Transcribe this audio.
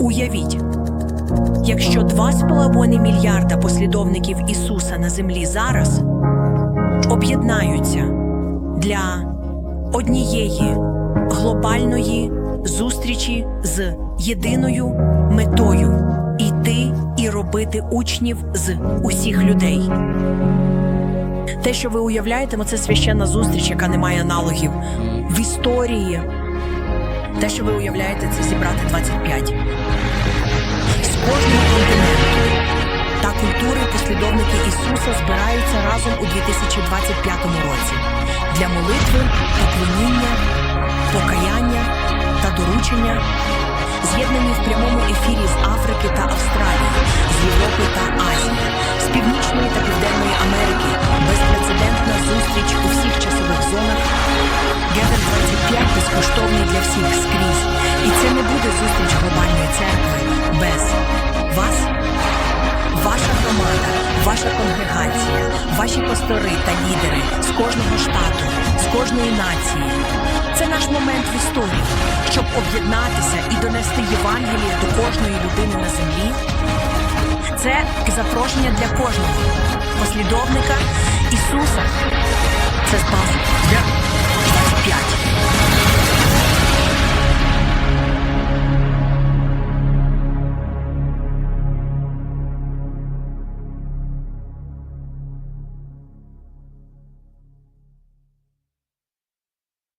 Уявіть, якщо 2,5 мільярда послідовників Ісуса на землі зараз об'єднаються для однієї глобальної зустрічі з єдиною метою іти і робити учнів з усіх людей. Те, що ви уявляєте, це священна зустріч, яка не має аналогів в історії. Те, що ви уявляєте, це зібрати 25. З кожного континенту. Та культури послідовники Ісуса збираються разом у 2025 році. Для молитви, поклоніння, покаяння та доручення, з'єднані в прямому ефірі з Африки та Австралії, з Європи та Азії, це не буде зустріч глобальної церкви без вас. Ваша громада, ваша конгрегація, ваші пастори та лідери з кожного штату, з кожної нації. Це наш момент в історії, щоб об'єднатися і донести Євангеліє до кожної людини на землі. Це запрошення для кожного послідовника Ісуса. Це спас 25.